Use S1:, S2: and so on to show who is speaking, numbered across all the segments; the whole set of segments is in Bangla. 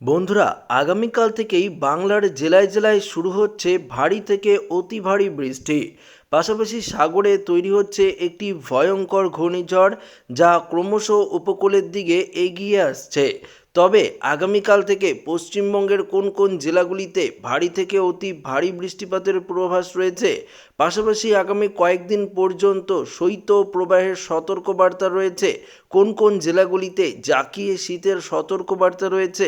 S1: বন্ধুরা, আগামীকাল থেকেই বাংলার জেলায় জেলায় শুরু হচ্ছে ভারী থেকে অতি ভারী বৃষ্টি। পাশাপাশি সাগরে তৈরি হচ্ছে একটি ভয়ঙ্কর ঘূর্ণিঝড় যা ক্রমশ উপকূলের দিকে এগিয়ে আসছে। তবে আগামীকাল থেকে পশ্চিমবঙ্গের কোন কোন জেলাগুলিতে ভারী থেকে অতি ভারী বৃষ্টিপাতের পূর্বাভাস রয়েছে, পাশাপাশি আগামী কয়েকদিন পর্যন্ত শৈত্য প্রবাহের সতর্কবার্তা রয়েছে, কোন কোন জেলাগুলিতে জাকিয়ে শীতের সতর্কবার্তা রয়েছে,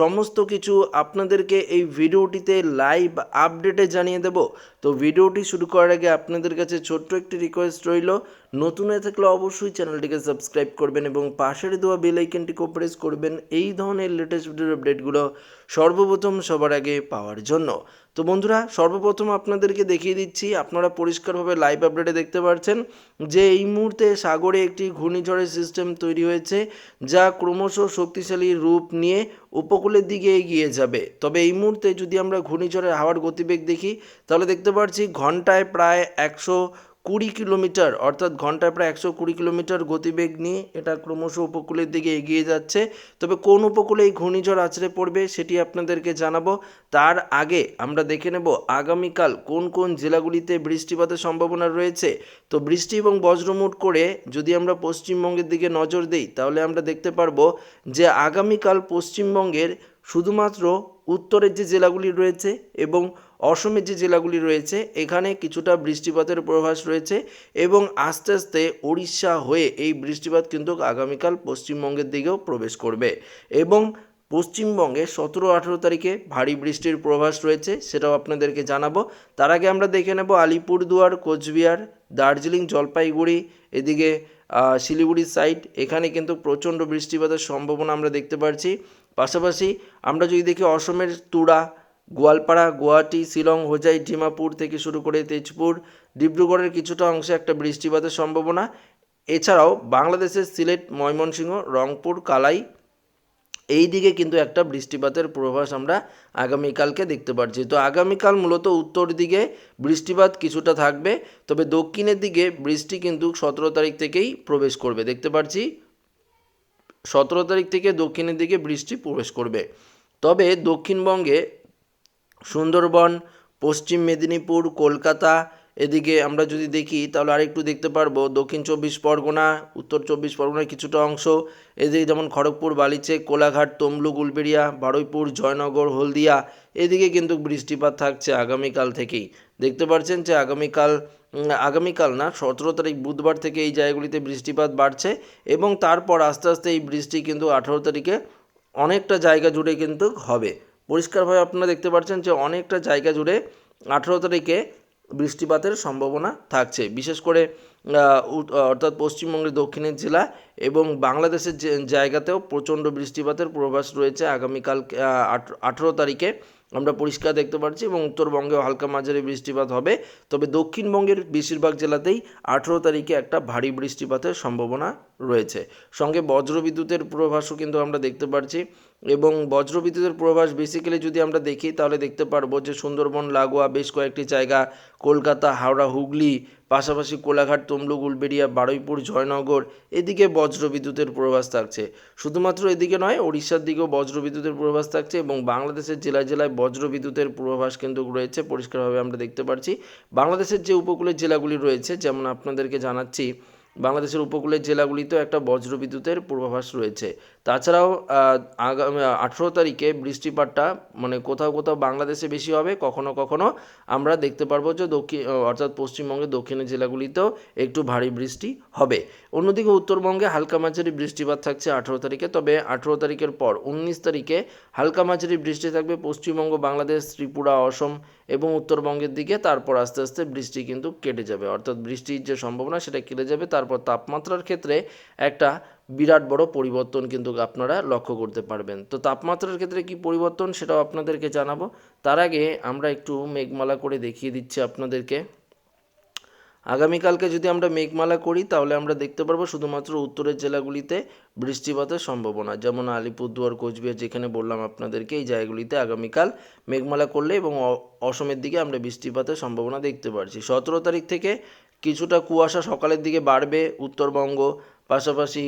S1: সমস্ত কিছু আপনাদেরকে এই ভিডিওটিতে লাইভ আপডেটে জানিয়ে দেব। তো ভিডিওটি শুরু করার আগে আপনাদের কাছে ছোট্ট একটি রিকোয়েস্ট রইল, নতুন হয়ে থাকলে অবশ্যই চ্যানেলটিকে সাবস্ক্রাইব করবেন এবং পাশের দেওয়া বেল আইকনটিকেও প্রেস করবেন, এই ধরনের লেটেস্ট ভিডিওর আপডেটগুলো সর্বপ্রথম সবার আগে পাওয়ার জন্য। তো বন্ধুরা, সর্বপ্রথম আপনাদেরকে দেখিয়ে দিচ্ছি, আপনারা পরিষ্কারভাবে লাইভ আপডেটে দেখতে পাচ্ছেন যে এই মুহূর্তে সাগরে একটি ঘূর্ণিঝড়ের সিস্টেম তৈরি হয়েছে, যা ক্রমশ শক্তিশালী রূপ নিয়ে উপকূলের দিকে এগিয়ে যাবে। তবে এই মুহূর্তে যদি আমরা ঘূর্ণিঝড়ের হাওয়ার গতিবেগ দেখি, তাহলে দেখতে পাচ্ছি ঘন্টায় প্রায় একশো কুড়ি কিলোমিটার, অর্থাৎ ঘন্টায় প্রায় একশো কুড়ি কিলোমিটার গতিবেগ নিয়ে এটা ক্রমশ উপকূলের দিকে এগিয়ে যাচ্ছে। তবে কোন উপকূলে এই ঘূর্ণিঝড় আছড়ে পড়বে সেটি আপনাদেরকে জানাব। তার আগে আমরা দেখে নেব আগামীকাল কোন কোন জেলাগুলিতে বৃষ্টিপাতের সম্ভাবনা রয়েছে। তো বৃষ্টি এবং বজ্রমুট করে যদি আমরা পশ্চিমবঙ্গের দিকে নজর দিই, তাহলে আমরা দেখতে পারব যে আগামীকাল পশ্চিমবঙ্গের শুধুমাত্র উত্তরের যে জেলাগুলি রয়েছে এবং অসমের যে জেলাগুলি রয়েছে, এখানে কিছুটা বৃষ্টিপাতের প্রভাস রয়েছে এবং আস্তে আস্তে উড়িষ্যা হয়ে এই বৃষ্টিপাত কিন্তু আগামীকাল পশ্চিমবঙ্গের দিকেও প্রবেশ করবে এবং পশ্চিমবঙ্গে সতেরো আঠেরো তারিখে ভারী বৃষ্টির প্রভাস রয়েছে সেটাও আপনাদেরকে জানাব। তার আগে আমরা দেখে নেব আলিপুরদুয়ার, কোচবিহার, দার্জিলিং, জলপাইগুড়ি, এদিকে শিলিগুড়ির সাইড এখানে কিন্তু প্রচণ্ড বৃষ্টিপাতের সম্ভাবনা আমরা দেখতে পাচ্ছি পাশাপাশি আমরা যদি দেখি অসমের তুরা গোয়ালপাড়া, গুয়াহাটি, শিলং, হোজাই, ডিমাপুর থেকে শুরু করে তেজপুর, ডিব্রুগড়ের কিছুটা অংশে একটা বৃষ্টিপাতের সম্ভাবনা। এছাড়াও বাংলাদেশের সিলেট, ময়মনসিংহ, রংপুর, কালাই, এই দিকে কিন্তু একটা বৃষ্টিপাতের পূর্বাভাস আমরা আগামীকালকে দেখতে পাচ্ছি তো আগামীকাল মূলত উত্তর দিকে বৃষ্টিপাত কিছুটা থাকবে, তবে দক্ষিণের দিকে বৃষ্টি কিন্তু সতেরো তারিখ থেকেই প্রবেশ করবে। দেখতে পাচ্ছি সতেরো তারিখ থেকে দক্ষিণের দিকে বৃষ্টি প্রবেশ করবে। তবে দক্ষিণবঙ্গে সুন্দরবন, পশ্চিম মেদিনীপুর, কলকাতা, এদিকে আমরা যদি দেখি তাহলে আরেকটু দেখতে পারব দক্ষিণ চব্বিশ পরগনা, উত্তর চব্বিশ পরগনার কিছুটা অংশ। এদিকে যেমন খড়গপুর বালিচে কোলাঘাট, তমলুক, উলবেড়িয়া, বারুইপুর, জয়নগর, হলদিয়া, এদিকে কিন্তু বৃষ্টিপাত থাকছে আগামীকাল থেকেই। দেখতে পাচ্ছেন যে আগামীকাল আগামীকাল না, সতেরো তারিখ বুধবার থেকে এই জায়গাগুলিতে বৃষ্টিপাত বাড়ছে এবং তারপর আস্তে আস্তে এই বৃষ্টি কিন্তু আঠেরো তারিখে অনেকটা জায়গা জুড়ে কিন্তু হবে। পরিষ্কারভাবে আপনারা দেখতে পাচ্ছেন যে অনেকটা জায়গা জুড়ে আঠেরো তারিখে বৃষ্টিপাতের সম্ভাবনা থাকছে। বিশেষ করে অর্থাৎ পশ্চিমবঙ্গের দক্ষিণের জেলা এবং বাংলাদেশের জায়গাতেও প্রচণ্ড বৃষ্টিপাতের পূর্বাভাস রয়েছে আগামীকাল আঠেরো তারিখে। আমরা পরিষ্কার দেখতে পাচ্ছি এবং উত্তরবঙ্গেও হালকা মাঝারি বৃষ্টিপাত হবে। তবে দক্ষিণবঙ্গের বেশিরভাগ জেলাতেই আঠেরো তারিখে একটা ভারী বৃষ্টিপাতের সম্ভাবনা রয়েছে। সঙ্গে বজ্রবিদ্যুতের পূর্বাভাসও কিন্তু আমরা দেখতে পাচ্ছি এবং বজ্রবিদ্যুতের পূর্বাভাস বেসিক্যালি যদি আমরা দেখি তাহলে দেখতে পারব যে সুন্দরবন, লাগোয়া, বেশ কয়েকটি জায়গা, কলকাতা, হাওড়া, হুগলি পাশাপাশি কোলাঘাট, তমলুক, উলবেড়িয়া, বারুইপুর, জয়নগর, এদিকে বজ্রবিদ্যুতের পূর্বাভাস থাকছে। শুধুমাত্র এদিকে নয়, ওড়িশার দিকেও বজ্রবিদ্যুতের পূর্বাভাস থাকছে এবং বাংলাদেশের জেলায় জেলায় বজ্রবিদ্যুতের পূর্বাভাস কিন্তু রয়েছে, পরিষ্কারভাবে আমরা দেখতে পাচ্ছি বাংলাদেশের যে উপকূলের জেলাগুলি রয়েছে, যেমন আপনাদেরকে জানাচ্ছি, বাংলাদেশের উপকূলের জেলাগুলিতেও একটা বজ্রবিদ্যুতের পূর্বাভাস রয়েছে। তাছাড়াও আগামী আঠেরো তারিখে বৃষ্টিপাতটা মানে কোথাও কোথাও বাংলাদেশে বেশি হবে, কখনো কখনো আমরা দেখতে পারব যে দক্ষিণ অর্থাৎ পশ্চিমবঙ্গের দক্ষিণের জেলাগুলিতেও একটু ভারী বৃষ্টি হবে। অন্যদিকে উত্তরবঙ্গে হালকা মাঝারি বৃষ্টিপাত থাকছে আঠেরো তারিখে, তবে আঠেরো তারিখের পর উনিশ তারিখে হালকা মাঝারি বৃষ্টি থাকবে পশ্চিমবঙ্গ, বাংলাদেশ, ত্রিপুরা, অসম এবং উত্তরবঙ্গের দিকে। তারপর আস্তে আস্তে বৃষ্টি কিন্তু কেটে যাবে, অর্থাৎ বৃষ্টির যে সম্ভাবনা সেটা কেটে যাবে। তারপর তাপমাত্রার ক্ষেত্রে একটা বিরাট বড় পরিবর্তন কিন্তু আপনারা লক্ষ্য করতে পারবেন। তো তাপমাত্রার ক্ষেত্রে কি পরিবর্তন সেটাও আপনাদেরকে জানাব। তার আগে আমরা একটু মেঘমালা করে দেখিয়ে দিচ্ছি আপনাদেরকে। আগামীকালকে যদি আমরা মেঘমালা করি, তাহলে আমরা দেখতে পারব শুধুমাত্র উত্তরের জেলাগুলিতে বৃষ্টিপাতের সম্ভাবনা। যেমন আলিপুরদুয়ার, কোচবিহার, যেখানে বললাম আপনাদেরকে এই জায়গাগুলিতে আগামীকাল মেঘমালা করলে এবং অসমের দিকে আমরা বৃষ্টিপাতের সম্ভাবনা দেখতে পারছি। সতেরো তারিখ থেকে কিছুটা কুয়াশা সকালের দিকে বাড়বে। উত্তরবঙ্গ, পাশাপাশি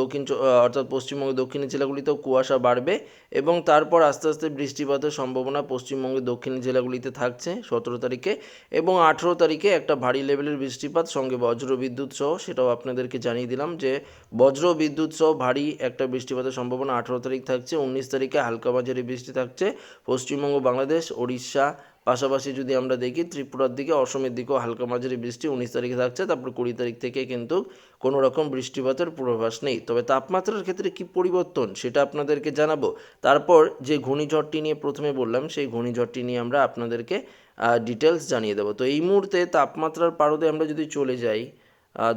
S1: দক্ষিণ অর্থাৎ পশ্চিমবঙ্গের দক্ষিণের জেলাগুলিতেও কুয়াশা বাড়বে এবং তারপর আস্তে আস্তে বৃষ্টিপাতের সম্ভাবনা পশ্চিমবঙ্গের দক্ষিণের জেলাগুলিতে থাকছে সতেরো তারিখে এবং আঠেরো তারিখে একটা ভারী লেভেলের বৃষ্টিপাত সঙ্গে বজ্র বিদ্যুৎ সহ সেটাও আপনাদেরকে জানিয়ে দিলাম যে বজ্র বিদ্যুৎ সহ ভারী একটা বৃষ্টিপাতের সম্ভাবনা আঠেরো তারিখ থাকছে, উনিশ তারিখে হালকা মাঝারি বৃষ্টি থাকছে। পশ্চিমবঙ্গ, বাংলাদেশ, ওড়িশা পাশাপাশি যদি আমরা দেখি, ত্রিপুরার দিকে, অসমের দিকেও হালকা মাঝারি বৃষ্টি, উনিশ তারিখে থাকছে। তারপর কুড়ি তারিখ থেকে কিন্তু কোনো রকম বৃষ্টিপাতের পূর্বাভাস নেই। তবে তাপমাত্রার ক্ষেত্রে কি পরিবর্তন সেটা আপনাদেরকে জানাব। তারপর যে ঘূর্ণিঝড়টি নিয়ে প্রথমে বললাম, সেই ঘূর্ণিঝড়টি নিয়ে আমরা আপনাদেরকে ডিটেলস জানিয়ে দেবো। তো এই মুহূর্তে তাপমাত্রার পারদে আমরা যদি চলে যাই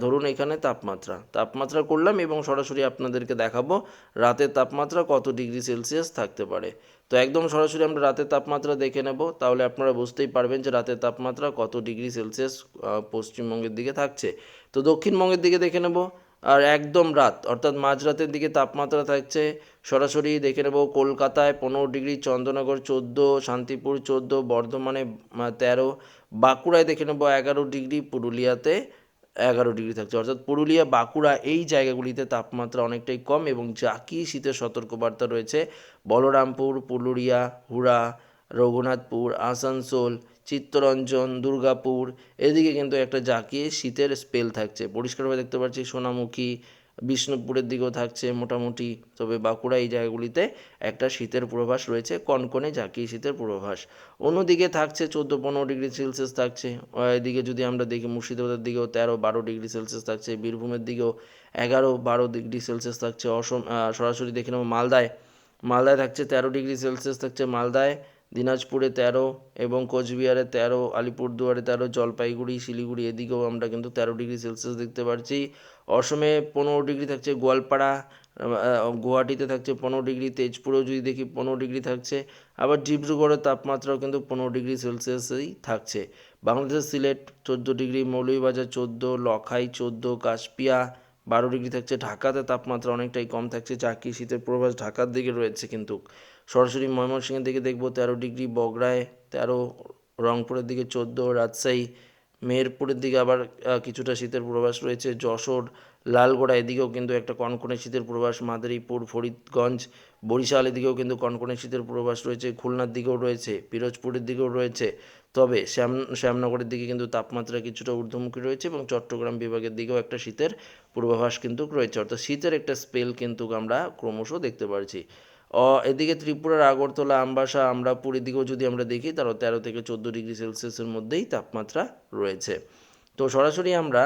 S1: ধরুন এখানে তাপমাত্রা। তাপমাত্রা করলাম এবং সরাসরি আপনাদেরকে দেখাবো রাতের তাপমাত্রা কত ডিগ্রি সেলসিয়াস থাকতে পারে। তো একদম সরাসরি আমরা রাতের তাপমাত্রা দেখে নেব, তাহলে আপনারা বুঝতেই পারবেন যে রাতের তাপমাত্রা কত ডিগ্রি সেলসিয়াস পশ্চিমবঙ্গের দিকে থাকছে। তো দক্ষিণবঙ্গের দিকে দেখে নেব, আর একদম রাত, অর্থাৎ মাঝরাতের দিকে তাপমাত্রা থাকছে, সরাসরি দেখে নেব কলকাতায় পনেরো ডিগ্রি, চন্দ্রনগর চোদ্দ, শান্তিপুর চোদ্দ, বর্ধমানে তেরো, বাঁকুড়ায় দেখে নেব এগারো ডিগ্রি, পুরুলিয়াতে এগারো ডিগ্রি থাকছে। অর্থাৎ পুরুলিয়া, বাঁকুড়া এই জায়গাগুলিতে তাপমাত্রা অনেকটাই কম এবং জাকি শীতের সতর্কবার্তা রয়েছে, বলরামপুর, পুরুলিয়া, হুড়া, রঘুনাথপুর, আসানসোল, চিত্তরঞ্জন, দুর্গাপুর, এদিকে কিন্তু একটা জাকিয়ে শীতের স্পেল থাকছে। পরিষ্কারভাবে দেখতে পাচ্ছি সোনামুখী বিষ্ণুপুরের দিকেও থাকছে মোটামুটি, তবে বাঁকুড়া এই জায়গাগুলিতে একটা শীতের পূর্বাভাস রয়েছে, কনকনে জাকিয়ে শীতের পূর্বাভাস। অন্যদিকে থাকছে চোদ্দ পনেরো ডিগ্রি সেলসিয়াস থাকছে এদিকে যদি আমরা দেখি মুর্শিদাবাদের দিকেও তেরো বারো ডিগ্রি সেলসিয়াস থাকছে, বীরভূমের দিকেও এগারো বারো ডিগ্রি সেলসিয়াস থাকছে, অসম সরাসরি দেখে নেব মালদায়। মালদায় থাকছে তেরো ডিগ্রি সেলসিয়াস থাকছে, মালদায় দিনাজপুরে তেরো এবং কোচবিহারে তেরো, আলিপুরদুয়ারে তেরো, জলপাইগুড়ি, শিলিগুড়ি, এদিকেও আমরা কিন্তু তেরো ডিগ্রি সেলসিয়াস দেখতে পাচ্ছি অসমে পনেরো ডিগ্রি থাকছে গোয়ালপাড়া গুয়াহাটিতে থাকছে পনেরো ডিগ্রি, তেজপুরেও যদি দেখি পনেরো ডিগ্রি থাকছে। আবার ডিব্রুগড়ের তাপমাত্রাও কিন্তু পনেরো ডিগ্রি সেলসিয়াসেই থাকছে। বাংলাদেশের সিলেট চোদ্দ ডিগ্রি, মৌলভীবাজার চোদ্দ, লখাই চোদ্দ, কাশপিয়া বারো ডিগ্রি থাকছে। ঢাকাতে তাপমাত্রা অনেকটাই কম থাকছে। চাকি শীতের প্রভাস ঢাকার দিকে রয়েছে কিন্তু। সরাসরি ময়মনসিংহের দিকে দেখব তেরো ডিগ্রি বগড়ায়, তেরো রংপুরের দিকে চোদ্দ, রাজশাহী, মেহেরপুরের দিকে আবার কিছুটা শীতের পূর্বাভাস রয়েছে, যশোর, লালগোড়া এদিকেও কিন্তু একটা কনকনে শীতের পূর্বাভাস, মাদারীপুর, ফরিদগঞ্জ, বরিশাল এদিকেও কিন্তু কনকনে শীতের পূর্বাভাস রয়েছে, খুলনার দিকেও রয়েছে, পিরোজপুরের দিকেও রয়েছে, তবে শ্যাম, শ্যামনগরের দিকে কিন্তু তাপমাত্রা কিছুটা ঊর্ধ্বমুখী রয়েছে এবং চট্টগ্রাম বিভাগের দিকেও একটা শীতের পূর্বাভাস কিন্তু রয়েছে, অর্থাৎ শীতের একটা স্পেল কিন্তু আমরা ক্রমশ দেখতে পারছি। এদিকে ত্রিপুরার আগরতলা, আমবাসা, আমরাপুর, এদিকেও যদি আমরা দেখি তারও তেরো থেকে চোদ্দ ডিগ্রি সেলসিয়াসের মধ্যেই তাপমাত্রা রয়েছে। তো সরাসরি আমরা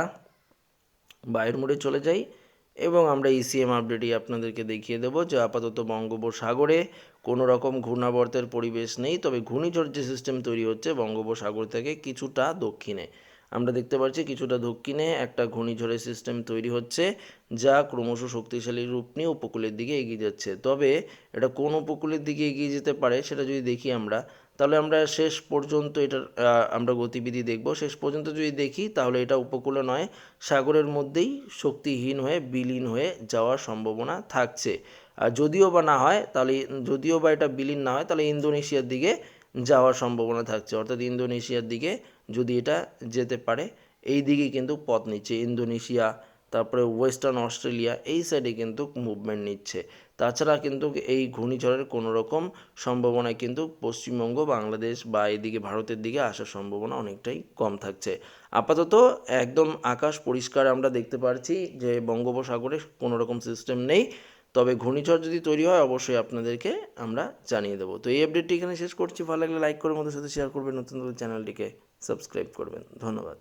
S1: বাইরের মোড়ে চলে যাই এবং আমরা ইসিএম আপডেটই আপনাদেরকে দেখিয়ে দেবো যে আপাতত বঙ্গোপসাগরে কোনো রকম ঘূর্ণাবর্তের পরিবেশ নেই, তবে ঘূর্ণিঝড় যে সিস্টেম তৈরি হচ্ছে বঙ্গোপসাগর থেকে কিছুটা দক্ষিণে। আমরা দেখতে পাচ্ছি কিছুটা দক্ষিণে একটা ঘূর্ণিঝড়ের সিস্টেম তৈরি হচ্ছে, যা ক্রমশ শক্তিশালী রূপ নিয়ে উপকূলের দিকে এগিয়ে যাচ্ছে। তবে এটা কোন উপকূলের দিকে এগিয়ে যেতে পারে সেটা যদি দেখি আমরা, তাহলে আমরা শেষ পর্যন্ত এটার আমরা গতিবিধি দেখব। শেষ পর্যন্ত যদি দেখি, তাহলে এটা উপকূলে নয়, সাগরের মধ্যেই শক্তিহীন হয়ে, বিলীন হয়ে যাওয়ার সম্ভাবনা থাকছে। আর যদিও বা না হয়, তাহলে, যদিও বা এটা বিলীন না হয়, তাহলে ইন্দোনেশিয়ার দিকে যাওয়ার সম্ভাবনা থাকছে। অর্থাৎ ইন্দোনেশিয়ার দিকে যদি এটা যেতে পারে, এই দিকে কিন্তু পথ নিচ্ছে। ইন্দোনেশিয়া, তারপরে ওয়েস্টার্ন অস্ট্রেলিয়া, এই সাইডে কিন্তু মুভমেন্ট নিচ্ছে। তাছাড়া কিন্তু এই ঘূর্ণিঝড়ের কোনো রকম সম্ভাবনা কিন্তু পশ্চিমবঙ্গ, বাংলাদেশ বা এদিকে ভারতের দিকে আসার সম্ভাবনা অনেকটাই কম থাকছে। আপাতত একদম আকাশ পরিষ্কার আমরা দেখতে পারছি যে বঙ্গোপসাগরে কোনো রকম সিস্টেম নেই। তবে ঘূর্ণিঝড় যদি তৈরি হয়, অবশ্যই আপনাদেরকে আমরা জানিয়ে দেবো। তো এই আপডেটটি এখানে শেষ করছি। ভালো লাগলে লাইক করে আমাদের সাথে শেয়ার করবেন। নতুন নতুন চ্যানেলটিকে সাবস্ক্রাইব করবেন। ধন্যবাদ।